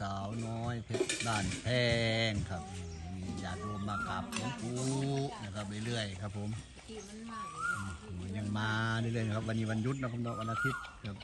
สาวน้อยเพชรบ้านแพงครับมีญาติโยมมากราบหลวงปู่นะครับเรื่อยๆครับผมยังมาเรื่อยๆนะครับวันนี้วันหยุทธนะครับวันอาทิตย์ครับ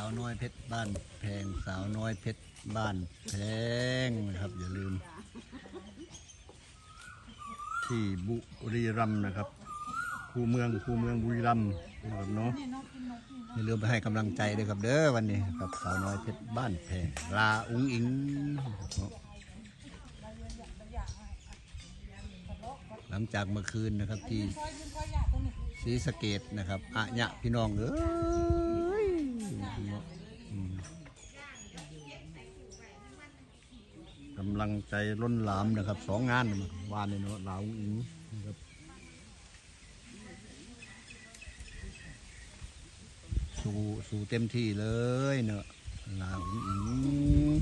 าวน้อยเพชรบ้านแพงสาวน้อยเพชรบ้านแพงนะครับอย่าลืม ที่บุรีรัมย์นะครับคูเมืองคูเมืองบุรีรัมย์นะครับเนาะอย่าลืมไปให้กำลังใจด้วยครับเด้อวันนี้กับสาวน้อยเพชรบ้านแพงลาอุ้งอิงหลังจากเมื่อคืนนะครับที่ศรีสะเกดนะครับอะยะพี่น้องเอ้ ยอืมกำลังใจล้นหลามนะครับสองงานวานเลยเนาะลาวอิงนะครับสู้สู้เต็มที่เลยเนาะลาวอิง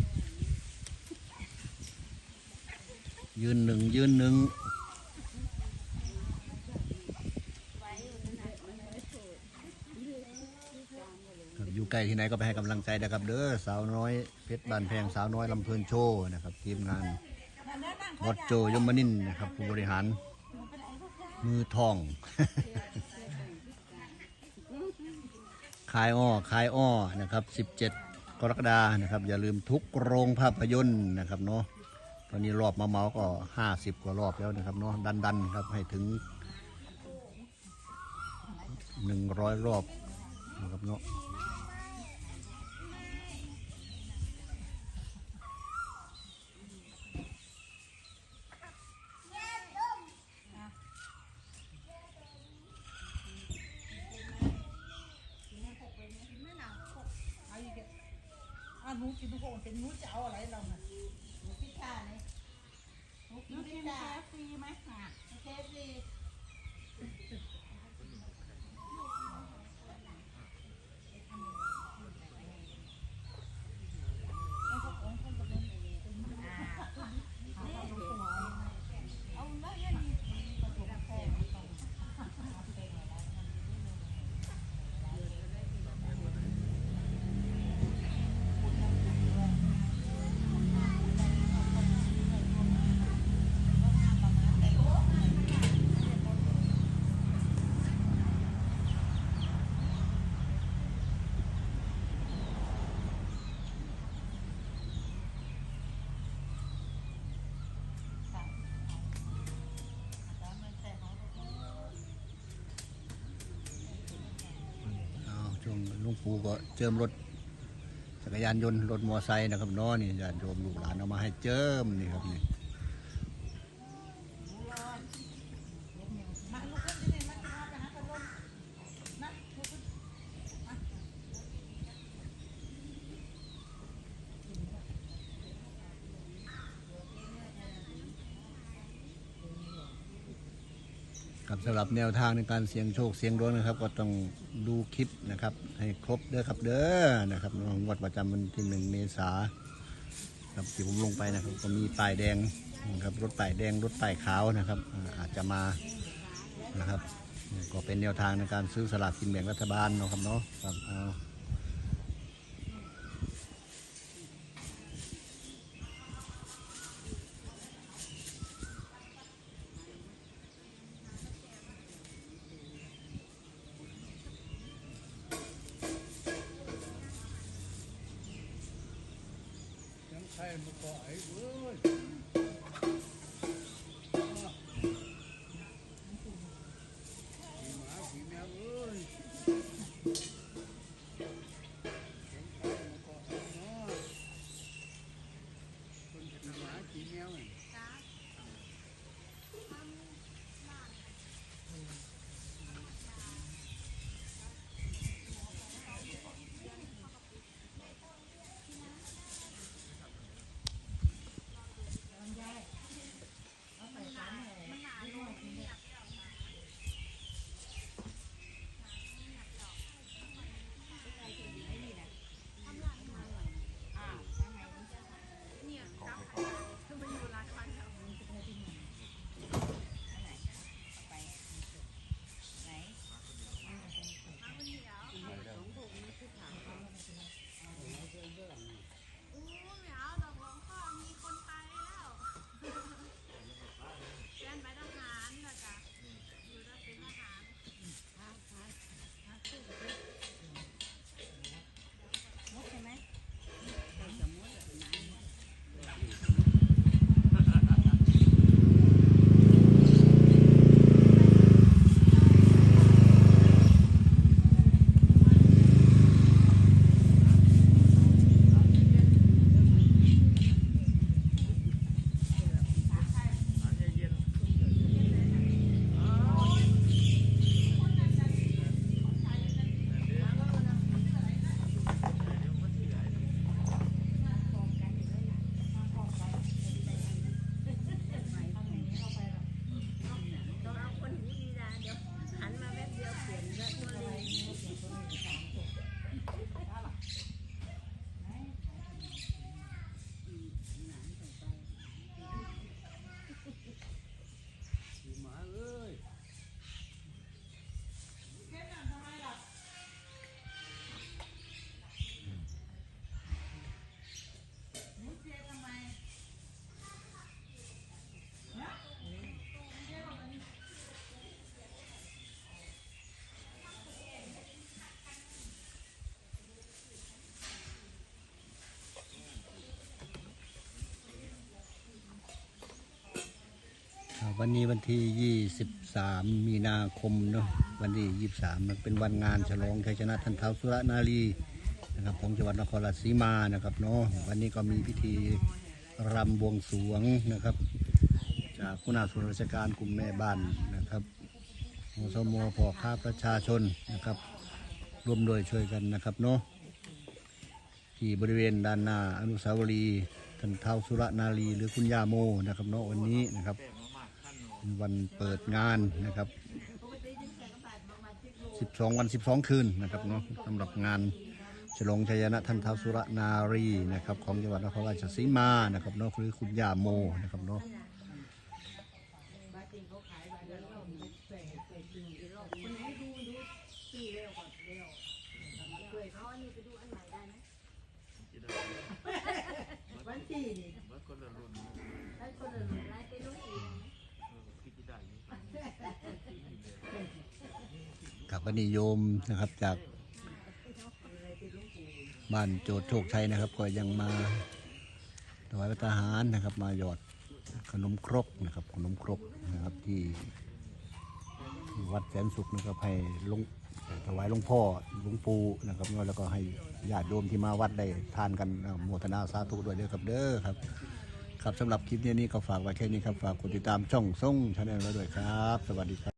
ยืนหนึ่งยืนหนึ่ง ครับ อยู่ใกล้ที่ไหนก็ไปให้กำลังใจนะครับ เด้อสาวน้อยเพชรบานแพงสาวน้อยลำเพลินโชว์นะครับ ทีมงานวอดโจยมนินนะครับ ผู้บริหาร มือทอง คายอ้อคายอ้อนะครับ 17 กรกฎานะครับ อย่าลืมทุกโรงภาพยนตร์นะครับเนาะตอนนี้รอบมาเมาก็ 50 กว่ารอบแล้วนะครับเนาะดันดันๆครับให้ถึง 100 รอบนะครับเนาะ หนูกินทุกคนเป็นหนูจะเอาอะไรเราน่ะพิซซ่าเนี่ยหนูกิหนูนกิพินซซ่าแคฟรีไหมอะเคฟซี เอาช่วงหลุง ปูก็เจิมรถจักรยานยนต์รถมอไซค์นะครับน้อนี่ญาติโยมลูกหลานเอามาให้เจิมนี่ครับนี่ มาลูกขึ้นที่นี่มากินข้าวไปหาพัดลมนะลูกขึ้น ครับสำหรับแนวทางในการเสี่ยงโชคเสี่ยงดวงนะครับ ก็ต้องดูคลิปนะครับ ให้ครบเด้อครับเด้อนะครับงวดประจำวันที่หนึ่งเมษาครับที่ผมลงไปนะครับ ก็มีป้ายแดงนะครับรถป้ายแดงรถป้ายขาวนะครับอาจจะมานะครับ ก็เป็นแนวทางในการซื้อสลากกินแบ่งรัฐบาลนะครับเนาะครับเอา ยังใวันนี้วันที่ 23 มีนาคมเนาะวันที่ 23 มันเป็นวันงานฉลองชัยชนะทันเท้าสุรนารีนะครับของจังหวัดนครราชสีมานะครับเนาะวันนี้ก็มีพิธีรำบวงสรวงนะครับ จากผู้นาส่วนราชการกลุ่มแม่บ้านนะครับอสมพอค้าประชาชนนะครับ ร่วมด้วยช่วยกันนะครับเนาะที่บริเวณด้านหน้าอนุสาวรีย์ท่านเท้าสุรนารีหรือคุณยาโมนะครับเนาะวันนี้นะครับ เป็นวันเปิดงานนะครับ 12 วัน 12 คืนนะครับเนาะสำหรับงานฉลองชัยนะท่านเท้าสุรนารีนะครับ ของจังหวัดนครราชสีมานะครับเนาะหรือคุณย่าโมนะครับเนาะวันที่นี่มันคนละรุ่นให้คนอื่นไล่ไปลูกอีก คิดที่ได้อยู่ กับวันนี้โยมนะครับจากบ้านโจทย์โชคชัยนะครับ ก็ยังมาถวายพระทหารนะครับ มาหยอดขนมครกนะครับ ขนมครกนะครับที่วัดแสนสุขนะครับให้ลงถวายหลวงพ่อหลวงปู่นะครับแล้วก็ให้ญาติโยมที่มาวัดได้ทานกันโมทนาสาธุด้วยเด้อครับเด้อครับ ครับสำหรับคลิปนี้นี่ก็ฝากไว้แค่นี้ครับ ฝากกดติดตามช่องส่งชาแนลเราด้วยครับ สวัสดีครับ